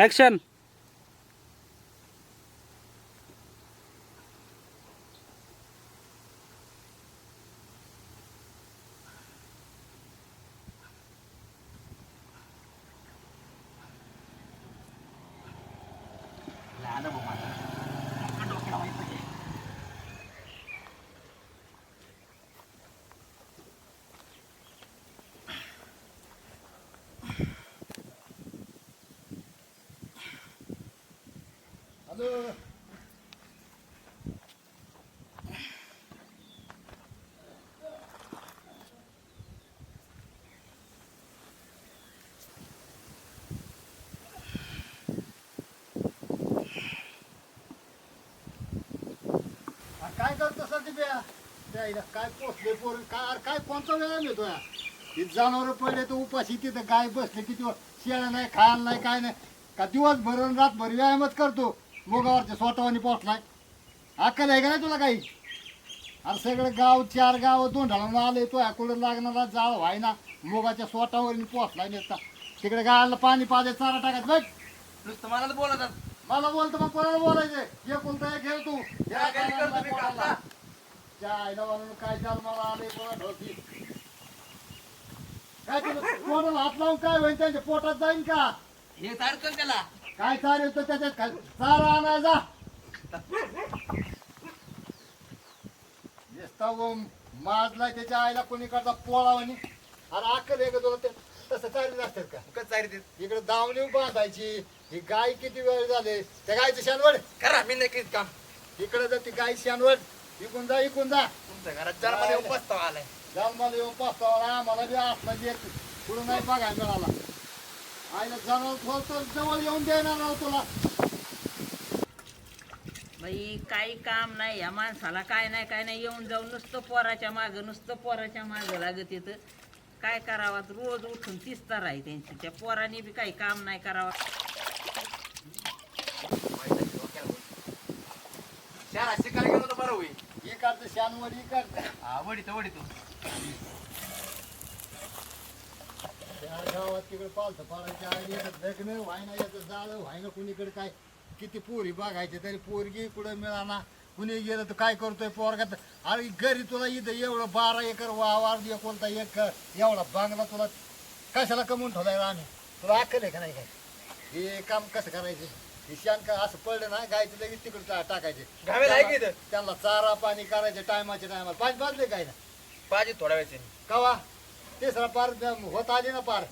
Action! आ, काय करतो sir ते काय पोचले पोर? काय अरे काय कोणता वेळा मिळतो या? जनावर पडले तर उपाशी तिथं गाय बसले किती शेळ नाही खायला नाही काय नाही. का दिवस भरून रातभर व्यायामच करतो? मोगावरच्या स्वतःवानी पोचलाय अक्कल आहे का नाही तुला काही? अरे सगळं गाव चार गाव दोंढाळून आले तो कुठं लागणारा जाळ व्हायना मोगाच्या स्वतःवर पोचलाय नेता तिकडे गायला पाणी पाजे चारा टाकायचं बघ. नुसतं मला बोलतात. मला बोलतो मग कोणाला बोलायचं हे कोणतं खेळ तू. ना. त्या आईला काय चाल मला आले कोणा ढोकी. काय तुला कोणाला हात लावून काय होईल त्यांच्या पोटात जाईन का? हे सारखं त्याला. काय चार येतो त्याच्यात काय चारा आणाय जा. नुसता माजलाय त्याच्या आईला कोणी करता पोळावानी अरे अक्कल आहे का तुला ते? तसं चालले असतात का? कसं चालते इकडे दावणी बांधायची ही गाय किती वेळ झाले? त्या गायचं शानवड. करा मी नाही काम. इकडे जर ती गाय शानवड. इकून जा इकून जा. तुमच्या घरात चारमध्ये उपस्ताव आलाय. जाऊन मला येऊन पाहतो आम्हाला बी असला जे पुढे नाही बघायला मिळाला. आईला जनावर थोडं जवळ येऊन देणार राव तुला. बाई काही काम नाही. या माणसाला काय नाही काय नाही. येऊन जाऊन नुसतं पोराच्या मागं नुसतं पोराच्या मागं लागत येतं. काय करावं? रोज उठून तीच तर आहे त्यांची. त्या पोराने बी काही काम नाही करावं. शहरात शिकायला गेलो तर बरं होईल. ही करतं शानवड ही करतं. वडीतो गावात तिकडे पालथं पाडायचे आई येतात लग्न व्हायना येतं जाळं व्हायना कुणीकडे काय? किती पोरी बघायचे तरी पोरगी कुठं मिळाना? कुणी गेलं तर काय करतोय पोरगात अरे घरी तुला इथं एवढं बारा एकर वावर कोणता एक एवढा बांगला तुला कशाला कमवून ठेवलाय आम्ही तुला अक्कल आहे का नाही काय? हे काम कसं करायचे? हे शान का असं पडलं ना गायचं लगेच तिकडे टाकायचे. घावेला आहे की इथं? त्यांना चारा पाणी करायचे टायमाच्या टायमाला. पाच बाजले काय ना पाहिजे थोड्या वेळचे. कवा? तिसरा पार होत आली ना पार.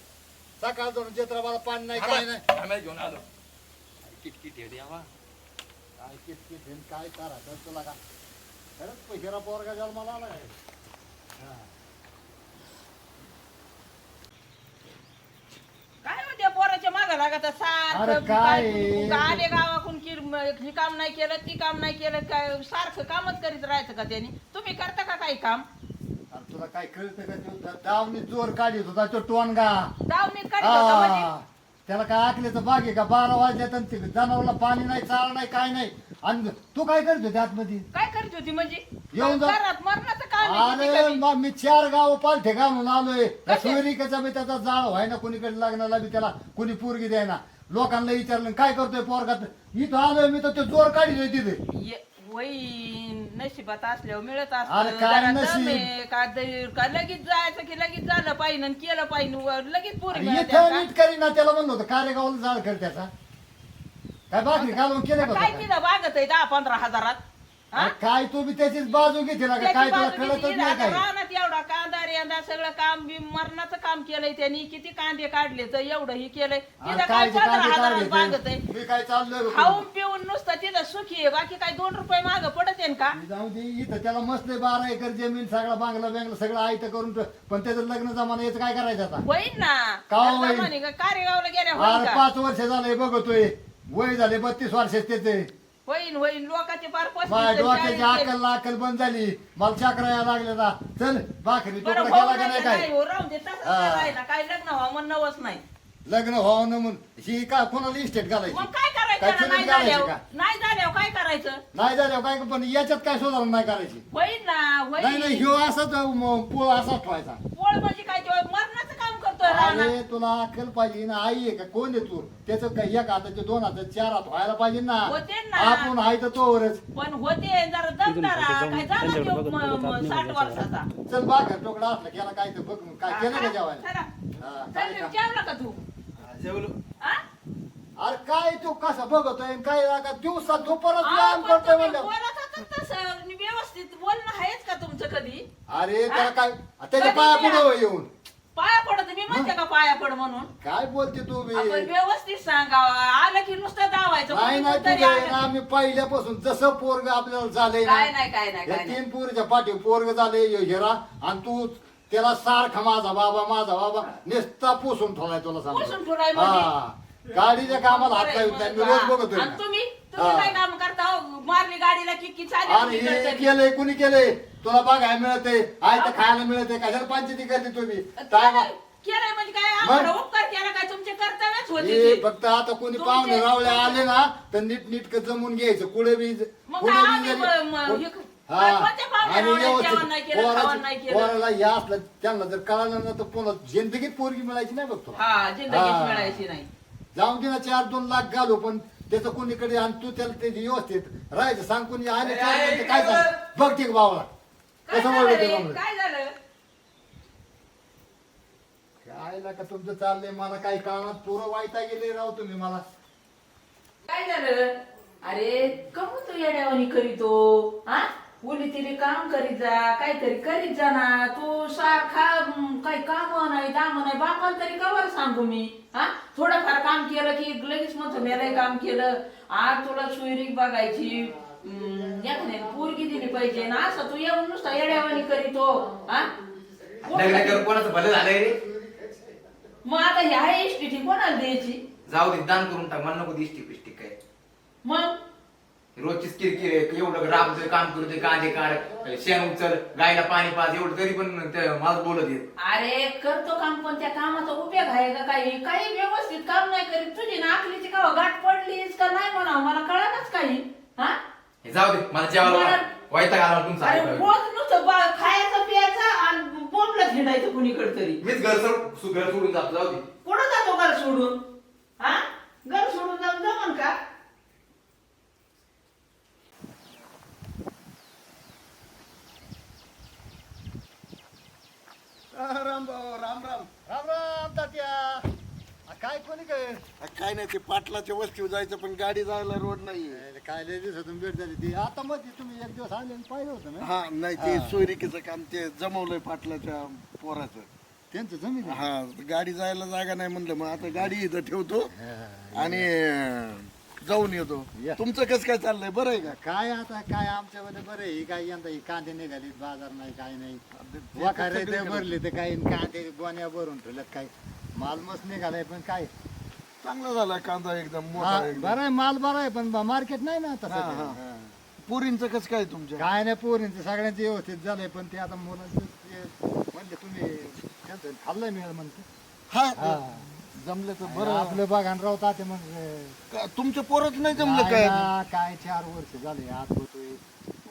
सकाळ जाऊन जत्राबाला पाणी नाही काय नाही. आम्हाला घेऊन आलो. किटकिट काय किटकिट हेन काय करायचं तुला का खरंच पैशाला पोरगा जन्माला आला काय हा. काय हो त्या पोराच्या मागं लागत अरे सारखं काय? आले गावाकून की ही काम नाही केलं ती काम नाही केलं काय सारखं कामच करीत राहायचं का त्यांनी? तुम्ही करता का काही काम? तुला काय कळतं का तो? दा- दावणी जोर काढीत होता तो टोनगा. दावणीत काढत होता म्हणजे. त्याला काय आखल्याचं बाग आहे का? बारा वाजल्यात आणि ते जनावरला पाणी नाही चारा नाही काय नाही. आणि तू काय करत होते आतमध्ये? काय करत होती म्हणजे? येऊन जा. घरात मरणाचं काम आहे किती अरे कमी. मग मी चार गाव पालथे घालून आलोय. कसे? सोयरिकेचा मी त्याचा जाळ व्हायना कुणीकडे लग्नाला बी त्याला कुणी पोरगी द्यायना. लोकांना विचारलं काय करतोय पोरगात इथं आलोय मी तर ते जोर काढले तिथे. ये- वही नशिबात असल्यावर मिळत अरे असतं काय जरा नशीब? दमे, का दै- का लगेच जायचं की लगेच झालं पाहिजे आणि केलं पाहिजे वर लगेच पुरी इथं करीना त्याला म्हणलं होतं कार्यगावाला जाळ कर त्याचा काय बाकी घालून केलं का काय तो तिथं बागत आहे दहा पंधरा हजारात हा? अरे काय तू बी त्याचीच बाजू घेते ना का? त्याची काय तुला बाजू कळतच किती नाही काय रानात रेंदा सगळं काम बी मरणाचं काम केलंय त्यांनी. किती कांदे काढले तर एवढं ही केलंय तिथं काय ते पंधरा बागत काढले आहे ते? मी काय चाललोय बघ. खाऊन पिऊन नुसतं तिथं सुखी आहे. बाकी काय दोन रुपये माग पडत आहे का? जाऊ दे इथं त्याला मस्त आहे, बारा एकर जमीन सगळा बांगला बांगला सगळं आयत करून ठेव. पण त्याचं लग्न जमाना याचं काय करायचं आता? होईन ना. का होईन? जमाने का कारेगावला गेल्या होईन अरे का? पाच वर्ष झाले बघतोय. वय झाले बत्तीस वर्ष त्याचे. होईन होईन लोकांचे पार पस्तीस माझ्या डोक्याची चाळीस अक्कल अक्कल बंद झाली. मला चक्र यायला लागले ना. चल भाकरी बरं तुकडा होऊ केला का नाही नाही काय? हो, राहून दे तसंच हा. करायला काय लग्न व्हावं नवस नाही. लग्न व्हावं ना म्हणून. ही का कोणाला इस्टेट घालायची? मग काय काय करायचं चुलीत नाही घालायचं झाल्यावर का? नाही झाल्यावर काय करायचं? नाही झालं काय पण याच्यात काय सुधारणा नाही करायची? होईन ना नाही नाही होईन ह्यो असाच म, पोळ असाच ठेवायचा. पोळ म्हणजे काय? रानात अरे तुला अक्कल पाहिजे ना. आई आहे का? कोण आहे तू? त्याचं काय एक हाताचे दोन हातात चार हात व्हायला पाहिजे ना. होते ना. आपण आहे तर तोवरच. पण होते जरा दमदारा जाऊन काय झाला त्यांच्याकडे तो बघत म- बघत म- आत साठ निघून वर्षाचा? चल बाकर टोकडा असला गेला काय तर बघ. काय केलं का जेवायला? चला. हा, चल, काय का? जेवला का तू? जेवलो? अरे काय तू कसं बघतोय काय का दिवसा दुपारच अहो, व्यायाम पण करतोय तुम्ही म्हणलं. बोलत होतात तसं. आणि व्यवस्थित बोलणं आहेच का तुमचं कधी? अरे त्याला? काय? त्याच्या पाया केलं? पुढे येऊन. मी म्हणते का पाया पड म्हणून? काय बोलते तू बी? आपण व्यवस्थित सांगावं आलं की नुसतं दावायचं. नाही आलं. ना आम्ही पहिल्यापासून जसं पोरग आपल्याला झालंय ना काय नाही काय नाही या काय नाही. तीन पोरीच्या पाठी पोरग झाले हिरा आणि तू. त्याला सारखा माझा बाबा माझा बाबा नुसता पुसून ठेवलाय तुला पुसून सांग ठेवलाय म्हणजे? हा. गाडीच्या कामाला हात लावत नाही मी रोज बघतोय आणि ना. तुम्ही? तुम्ही हा. काय काम करता? हो? मारली गाडीला किक्की अरे चालली हे केलंय कुणी केलंय? तुला बघायला मिळते आहे तर खायला मिळते कशाला पंचायती करते तुम्ही. काय बा- केलंय म्हणजे काय? आम्हाला उपकार केला काय तुमचे कर्तव्यच होते ते. फक्त आता कोणी पाहुणे रावळे आले ना तर नीट नीट जमून घ्यायचं कुठे बी मग कुठे काय बी आम्ही जरी- म- म- हे- हा. काय कोणत्या पाहुण्या आणि रावळ्यात व्यवस्थित जेवण नाही केलं, खावण नाही पोराची- केलं? पोराला या असलं त्यांना जर कळालं ना तर पुन्हा जिंदगीत पोरगी मिळायची नाही बघ तुला हा जिंदगीत. मिळायची नाही जाऊन दे ना चार दोन लाख घालू पण त्याचं कोणीकडे आणि तू त्याला ते व्यवस्थित राहायचं सांग कोणी आले चार दोन ते काय बघ बाबाला काय कसं झालं बोलतो रे? ते बाबा काय झालं काय ना का तुमचं चाललंय? मला काही काळात पोरं वायता गेले राव तुम्ही मला. काय झालं? अरे कमू तू येड्यावानी करीतो. हा? उली तिरी काम करीत जा काहीतरी करीत जा ना. तू सारखा काही काम नाही दाम नाही. बापाला तरी कवर सांगू मी. हा? थोडंफार काम केलं की लगेच म्हणतो मी काम केलं. आज तुला सुईरीक बघायची. हम्म, एखाद्याने पोरगी दिली पाहिजे. ना असं तू येऊन नुसता येड्यावानी करीतो. हा? लग्न करून कोणाचं भलं झालंय रे? मग आता ह्या इष्टीची कोणाला द्यायची? जाऊ दे दान करून टाक मला नको दिसती पिष्टी काय. मग? रोजचीच किरकिर आहे एवढं राबतोय काम करतोय कांदे काढ शेण उचल गायला पाणी पाज एवढं तरी पण ते मला बोलत येत अरे करतो काम पण त्या कामाचा उपयोग आहे का काही? काही व्यवस्थित काम नाही करीत. तुझी ना आखलीची का गाठ पडलीस का नाही म्हणा मला कळालंच काही. हा? हे जाऊ दे मला जेवायला मला- घाला तुमचा. अरे ऐकायला. रोज नुसतं बा- खायचं बोंबलं हिंडायचं कुणीकडे तरी? मीच घर सोड घर सोडून जातो जाऊ दे. कुठं जातो घर सोडून? हा? घर सोडून जाऊन जमन का? राम भाऊ राम राम. राम राम तात्या. आ, काय कोणी काय काय नाही ते पाटलाच्या वस्तीवर जायचं पण गाडी जायला रोड नाही काय लय दिवसातून भेट झाली ती. आता मध्ये तुम्ही एक दिवस आले आणि पाहिलं होतं ना? हा नाही ते. सोयरिकेचं काम ते जमवलंय पाटलाच्या पोराचं. त्यांचं जमीन. हा गाडी जायला जागा नाही म्हणलं मग आता गाडी इथं ठेवतो आणि जाऊन येतो. या. तुमचं कसं काय चाललंय? बरं आहे का? काय आता काय आमच्यामध्ये बरं आहे. ही काय यंदा ही कांदे निघाली बाजार नाही काय नाही. वाखारे ते. भरले तर काही कांदे गोण्या भरून ठेवल्यात काय माल मस्त निघालाय पण काय? चांगला झाला कांदा एकदम मोठा एकदम. बरं आहे माल बरा आहे पण मार्केट नाही ना आता हा, सध्या. हा. हा. पुरींचं कसं काय तुमच्या काय नाही पोरींचं सगळ्यांचं व्यवस्थित झालंय पण ते आता मुलांचं ते म्हणजे तुम्ही त्यांचं खाल्लंय म्हणते हा. जमलं तर बरं बरं आपलं बघान राहता ते मग का- तुमच्या पोरच नाही जमलं काय ना, काय चार वर्ष झाले आत होतोय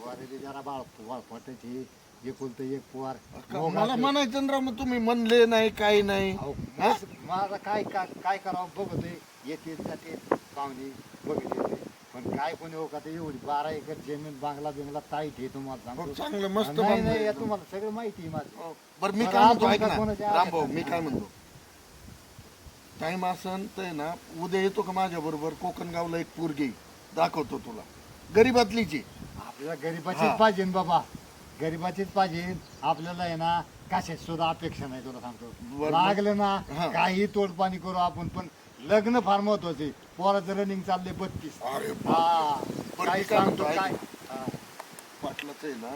वारेली जरा बाळ वाळ फटायची एकुलत एक पोर मला म्हणायचं ना राव, मग तुम्ही म्हणले नाही काही नाही. हा? माझा काय काय काय करावं बघतोय येते जाते पाहुणे बघत येते. पण काय कोणी हो का ते एवढी बारा एकर जमीन बांगला बिंगला ताईट आहे तुम्हाला हो, सांगतो. चांगलं मस्त नाही बांधलंय नाही या एकदम. तुम्हाला सगळं माहिती आहे माझं. बरं मी काय म्हणतो ना. मी. काय म्हणतो? टाइम असन तर ना उद्या येतो का माझ्या बरोबर? कोकणगावला एक पोरगी. दाखवतो तुला. गरीबातलीची. आपल्याला गरीबाचीच हा. पाहिजे ना बाबा. गरीबाचीच पाहिजे. आपल्याला आहे ना कशाची सुद्धा अपेक्षा नाही तुला सांगतो. बरोबर. लागलं हा. ना काही तोडपाणी करू आपण पण लग्न फार महत्त्वाचे पोराचं रनिंग चालले बत्तीस. अरे हा. बरं, काय मी काय सांगतो म्हणतो, काय. हा. पाटलाच आहे ना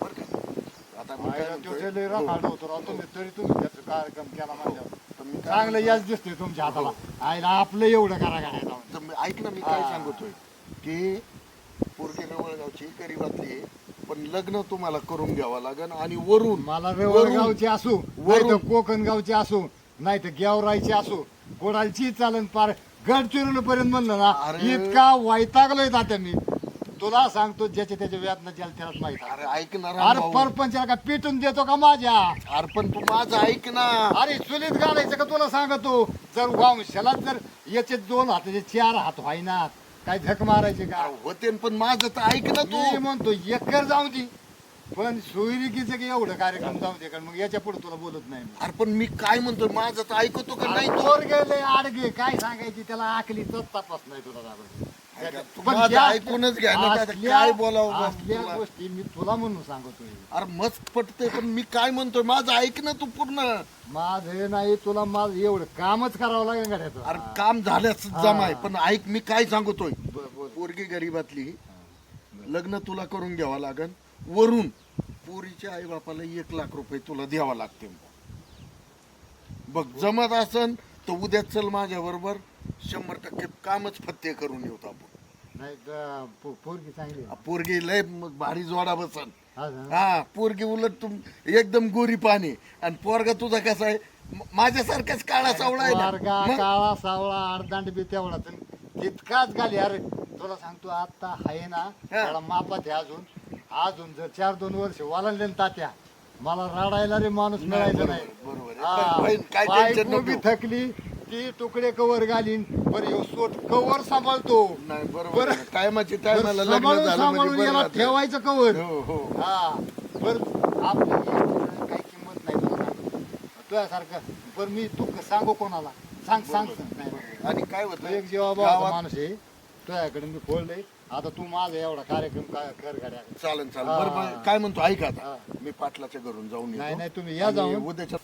बरं का? आता मी काय लय हो. राखाड होतो राव. तुम्ही तरी तुम्ही त्याचा कार्यक्रम केला माझ्या तर मी काय चांगलं यश दिसतोय तुमच्या हाताला. आईला आपलं एवढं करा काय तर मी- ऐक ना मी काय हा. सांगतोय? की पोरगे रवळगावची गरीबातली आहे, पण लग्न तुम्हाला करून घ्यावं लागेल आणि वरून मला रेवळगावची असू नाही तर वरून. कोकण गावची असू नाही तर गेवराईची असू गोडालची चालन पार गडचिरोली पर्यंत म्हणलं ना अरे. इतका वैतागलोय तात्या मी तुला सांगतो ज्याच्या त्याच्या वेदना ज्याला त्यालाच माहीत आहे. अरे ऐक ना अरे रामभाऊ. परपंचाला का पिटून देतो का माझ्या अरे पण तू माझं ऐक ना अरे चुलीत घालायचं का तुला सांगतो जर वंशाला जर याचे दोन हाताचे चार हात व्हायना काय झक मारायचे का? होते पण माझं तर ऐक ना मी तू म्हणतो एकर जाऊ दे. पण सोयरिकीचं की एवढं कार्यक्रम जाऊ दे कारण मग याच्यापुढे तुला बोलत नाही मी. अरे पण मी काय म्हणतोय माझं तर ऐकतो का नाही तू? चोर गेले आडगे काय सांगायची त्याला आकलीच तपास नाही तुला दाबा. ऐका, तू पण माझं ज्या- ऐकूनच घ्या ना, असल्या- काय बोलावं बा असल्या तुला? गोष्टी मी तुला म्हणून सांगतोय. अरे मस्त पटतंय पण मी काय म्हणतोय? माझं ऐक ना तू पूर्ण. माझं नाही तुला माझं एवढं कामच करावं लागेल गाड्याचं अरे काम झाल्यास जमाय पण ऐक मी काय सांगतोय. पोरगी गरीबातली. लग्न तुला करून घ्यावं लागन. वरून पोरीच्या आई बापाला एक लाख रुपये तुला द्यावा लागते. बघ जमत असन तर उद्या चल माझ्या बरोबर शंभर टक्के कामच फत्ते करून येऊ आपण. पोरगी चांगली. पोरगी लय भारी जोडा बसन. हा पोरगी उलट तुम एकदम गोरी पाणी. आणि पोरगा तुझा कसा आहे? म- माझ्यासारखाच काळा सावळा आहे वर्गा ना मग? काळा सावळा अर्धांड बी तेवढाच आणि तितकाच घाली अरे तुला सांगतो आता आहे ना त्याला मापात आहे अजून. अजून जर चार दोन वर्ष वालांडले ना तात्या मला रडायला रे माणूस मिळायचा नाही. बरोबर आहे. हा. पण बहीण, काय बायको टेन्शन नको. बी थकली ती तुकडे कवर घालीन. बरं ह्यो सोट कवर सांभाळतो. नाही बरोबर बरं. आहे. टायमाची बरं, टायमाला लग्न सांभाळून झालं सांभाळून म्हणजे बरं याला राहतं. ठेवायचं कवर. हो हो. हा. बर. आपली काही किंमत नाही तुला सांगतो. तुझ्यासारखं. बरं मी तू सांगू कोणाला? सांग सांग सांग. नाही, नाही. आणि काय होतं? एक जेव्हा गावात माणूस आहे. तुझ्याकडे मी फोडलंय आता तू माझा एवढा कार्यक्रम काय कर गाड्या चालन चालन. बरं बरं, काय म्हणतो ऐका आता. हा. मी पाटलाच्या घरून जाऊन नाही नाही तुम्ही या आणि जाऊन. उद्याच्या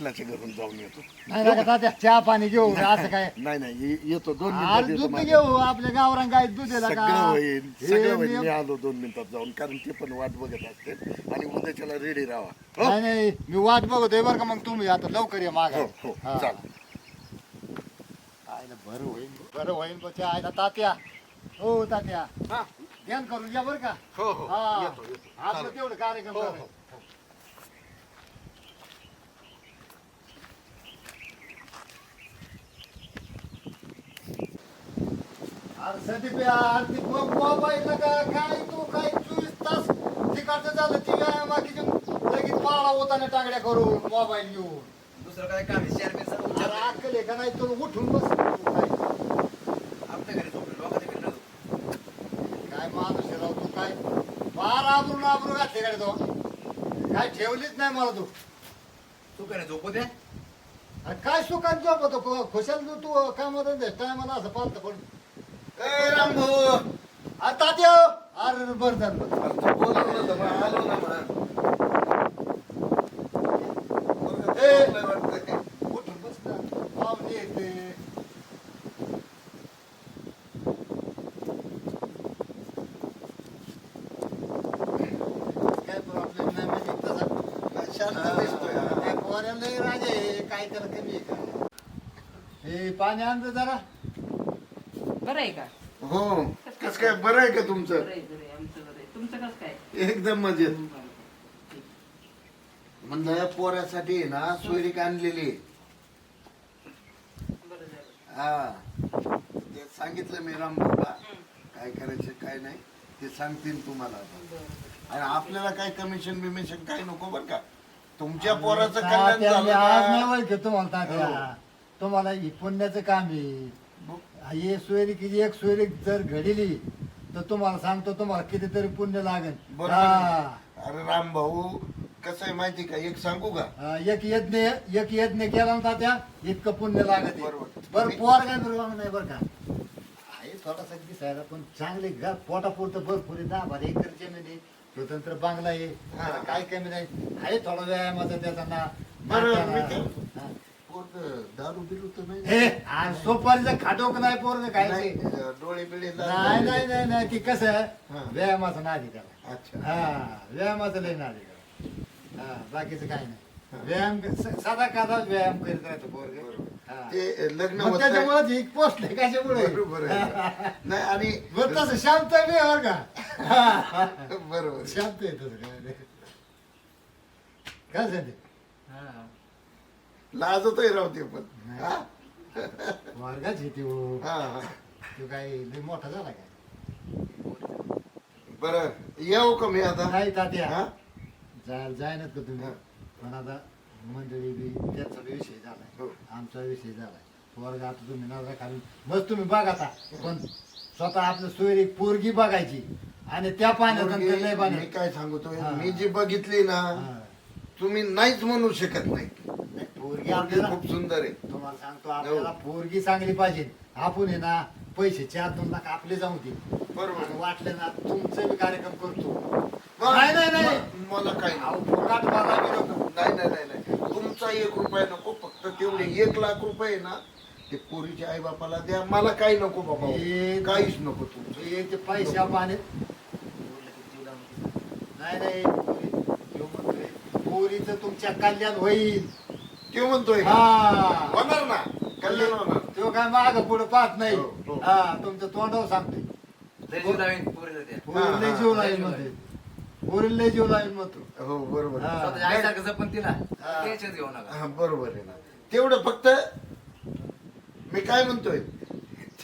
पाटलाच्या घरून जाऊन येतो? नाही नका तात्या चहा पाणी घेऊ असं काय? नाही नाही ये- येतो दोन येतो दूध माझ्या. घेऊ आपल्या गावरान गाय दूध दिलं का? सगळं होईल हे सगळं होईल. मी- आलो दोन मिनिटात जाऊन कारण ते पण वाट बघत असते आणि उद्याच्याला रेडी राहा. हो? नाही नाही मी वाट बघतोय बरं का मग तुम्ही आता लवकर या मागा. हो हो चाल आयला बरं होईल बरं होईल आयला तात्या. हो तात्या. हा. ध्यान करून या बरं का? हो हो. हा. येतो येतो. आपलं तेवढं कार्यक्रम हो. हो. का काय तू काय चोवीस तास तिकडचं झालं ती बाकीचे लगेच पाळा होताना टाकड्या करून मोबाईल घेऊन दुसरं काय काम आहे अरे उचललंय. अक्कल आहे का नाही उठून बस काय घरी झोपले लोकांच्या घरी नव्हतं. काय माणूस आहे राव तू काय फार आबरून आबरू घातले का रे तो काय ठेवलीच नाही मला तू तू काय नाही, झोपू दे अरे काय जॉब होतो खुशाल तू कामात टायमाला असं पालत पण ए, रामभाऊ अरे तात्या अरे बरं झालं बरं. अरे तू बोलवलं होतं मग आलो ना मग. पोरगं ए. झोपलंय वाटतंय. उठून बस ना पाहुणे येते काय प्रॉब्लेम नाही म्हणजे तसा शांत दिसतोय हा. त्या राजे आहे, काय त्याला कमी आहे का हे पाणी आणतं बरं आहे का? हो. कस काय बरं आहे का तुमचं? बरं आहे बरं आहे. आमचं बरं आहे. तुमचं कसं काय? एकदम मजेत. म्हणलं पोऱ्यासाठी आहे ना सोयरीक आणलेली आहे. बरं झालं. हा. ते सांगितलं मी रामभाऊला काय करायचं काय नाही. ते सांगतील तुम्हाला आणि आपल्याला काय कमिशन बिमिशन काय नको बर का? तुमच्या पोराचं कल्याण तात्या, झालं मी आज नाही ना. ओळखत तुम्हाला तात्या. तुम्हाला ही पुण्याचं काम आहे. हे सोयरी की एक सोयरी जर घडली तर तुम्हाला सांगतो तुम्हाला कितीतरी पुण्य लागेल बरोबर हा. आहे. अरे राम भाऊ कसं आहे माहिती का एक सांगू का हा, एक यज्ञ एक यज्ञ केला ना त्या इतकं पुण्य लागत आहे. बरोबर. बरं पोर काय बरोबर नाही बरं का आहे थोडासा दिसायला पण चांगले घर पोटापुरतं भरपूर आहे दहा बारा एकर जमीन आहे स्वतंत्र बांगला आहे त्याला काय कमी नाही आहे थोडा व्यायामाचा त्याचा ना बरं मी नाश्ता ते- हा. दारू बिरू तर नाही. हे आज सोपारीचं खाटोक नाही पोरग काय नाही, ते. डोळे बिळे नाही नाही नाही नाही ती कसं? हा. व्यायामाचं नादी त्याला अच्छा. हा व्यायामाचं लय नादी त्याला हा बाकीचं काय नाही. व्यायाम स- साधा काधा व्यायाम करीत राहतो पोरग. बरोबर. ते लग्न होत नाही. त्याच्यामुळे ती पोचले कशामुळे? बरोबर आहे. नाही आणि बरं तसं शांत आहे मी बरं का? बरोबर शांत आहे तसं काय नाही. काय सांगते लाजतही राहते पण हा? वर्गाची ती हो. हा, हा. तो काय लय मोठा झाला काय बरं येऊ का मी आता नाही तात्या हा? जाय जाय ना का तुम्ही. पण आता मंडळी बी त्याचा बी विषय झालाय हो. आमचा विषय झालाय वर्ग आता तुम्ही नजरा खाली बस तुम्ही बघा आता पण स्वतः आपलं सोयरी पोरगी बघायची आणि त्या पाण्यात लय मी पाण्यात काय सांगतोय हा. मी जी बघितली ना हा. तुम्ही नाहीच म्हणू शकत नाही, पोरगी आपल्याला खूप सुंदर आहे. तुम्हाला सांगतो आपल्याला पोरगी चांगली पाहिजे. आपण आहे ना पैसे चार दोन लाख आपले जाऊ दे. बरोबर. आणि वाटलं ना तुमचे बी कार्यक्रम करतो. मग- नाही नाही नाही. म- मला काय अहो, नाही फुकाट मला बी नको. नाही नाही नाही नाही. तुमचा एक रुपया नको फक्त तेवढे एक लाख रुपये ना ते पोरीच्या आई बापाला द्या. मला काही नको बाबा. हे- काहीच नको तुमचं. हे ते पैशा पाणी नाही नाही पोरी- ह्यो म्हणतोय, पोरीचं तुमच्या कल्याण होईल. ते म्हणतोय का? हा होणार ना कल्याण होणार तो काय माग पुढे पाहत नाही हो, हो. हा तुमच्या तोंडावर सांगते लय जीव लावीन पोरीला त्या. पोरीला लय जीव लावेल म्हणते पोरीला लय जीव लावेल म्हणतो हो बरोबर. हा. स्वतःच्या आईसारखं जपून तिला हा. टेन्शन घेऊ नका हा बरोबर आहे ना तेवढं फक्त मी काय म्हणतोय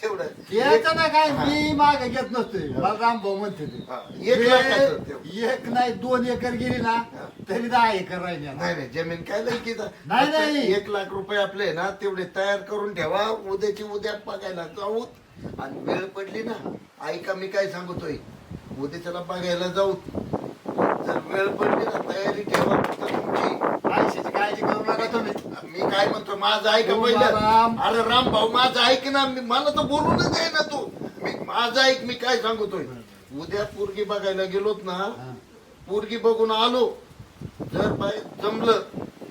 तेवढं. याचं ना काय. मी माग घेत नसतोय. भाऊ म्हणते ते हा, एक लाखाचं ते. एक एक नाही दोन एकर गेली ना. तरी दहा एकर राहिली नाही नाही जमीन काय नाही नाही, नाही. एक लाख रुपये आपले ना तेवढे तयार करून ठेवा. उद्याची उद्या बघायला जाऊ. आणि वेळ पडली ना ऐका मी काय सांगतोय? उद्याच्याला बघायला जाऊ. जर वेळ पडली ना तयारी ठेवा. फक्त तुमची पैशाची काळजी करू नका तुम्ही? मी काय म्हणतो माझं ऐका हो, पहिलं. अरे राम भाऊ माझं ऐक ना मी मला तर बोलूनच आहे ना तू. मी माझं ऐक मी काय सांगतोय? उद्या पोरगी बघायला गेलोत ना. पोरगी बघून आलो. जर बाय जमलं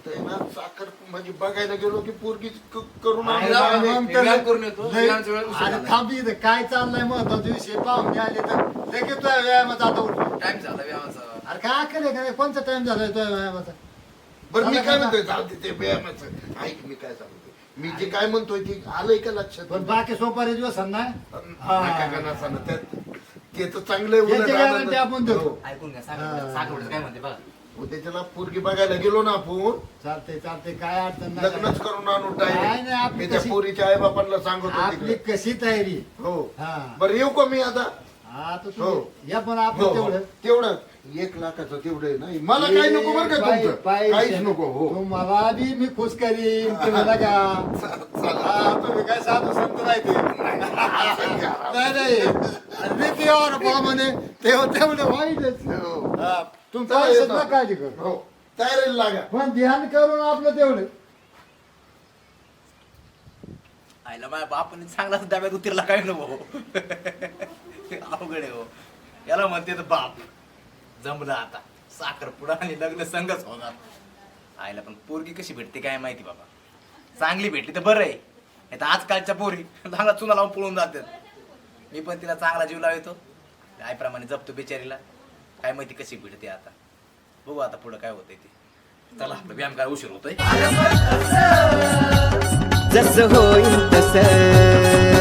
तर ना साखर म्हणजे बघायला गेलो की पोरगी क- करून आणलं. मग तर व्यायाम करून येतो, लय- व्यायामच्या वेळेस उशीर अरे झाला. थांब इथं काय चाललंय महत्त्वाचे विषय? पाहुणे आले तर. लगेच तुझ्या व्यायामाचा आता उठलो टाइम झाला व्यायामाचा. अरे काय केलं का कोणता टाइम झालाय तुझ्या व्यायामाचा? बरं मी काय? म्हणतोय? जाऊ दे ते व्यायामाचं. ऐक मी काय सांगतोय? मी जे काय म्हणतोय ते आलंय का लक्षात? पण बाकी सोपारी दिवस नका का नसानं त्यात ते तर चांगलं आहे, याची आपण देतो हो. ऐकून घ्या हा. काय म्हणते बघा. उद्याच्याला पोरगी बघायला गेलो ना आपण. चालतंय चालतंय काय अडचण नाही. लग्नच करून आणू नाही, टाइम नाही, आपली मी त्या कशी- पोरीच्या आई बापांना सांगत आपली कशी तयारी? हो. हा. बरं येऊ का मी आता? हा तर हो. तुम्ही या पण हो, आपण हो. तेवढं. तेवढं. एक लाखाचं तेवढं आहे ना. मला काही नको बरं का पाय- तुमचं? पाय- काहीच नको हो. तुम्हाला बी मी खुश करीन तुम्ही नका. हा, तुम्ही काय साधू संत नाही ते. नाही नाही. रीतीवर प्रमाणे तेव्हा तेवढं वाईटच. हो. हा, तुमचं चला, आयुष्यात येतो. नका काळजी करू. हो. तयारीला लागा. पण ध्यान करून आपलं तेवढं. आईला माझ्या बापाने चांगलाच डब्यात उतरला काय नको. अवघड आहे हो. याला म्हणते तर बाप. जमलं आता. साखरपुडा आणि लग्न संघच होणार. आईला पण पोरगी कशी भेटते काय माहिती बाबा. चांगली भेटली तर बरं आहे. नाही तर आजकालच्या पोरी चांगला चुना लावून पळून जातात. मी पण तिला चांगला जीव लावतो. आईप्रमाणे जपतो बिचारीला. काय माहिती कशी भेटते आता. बघू आता पुढं काय होतंय ते. चला आपलं व्यायाम काय उशीर होतोय. जसं होईल तसं.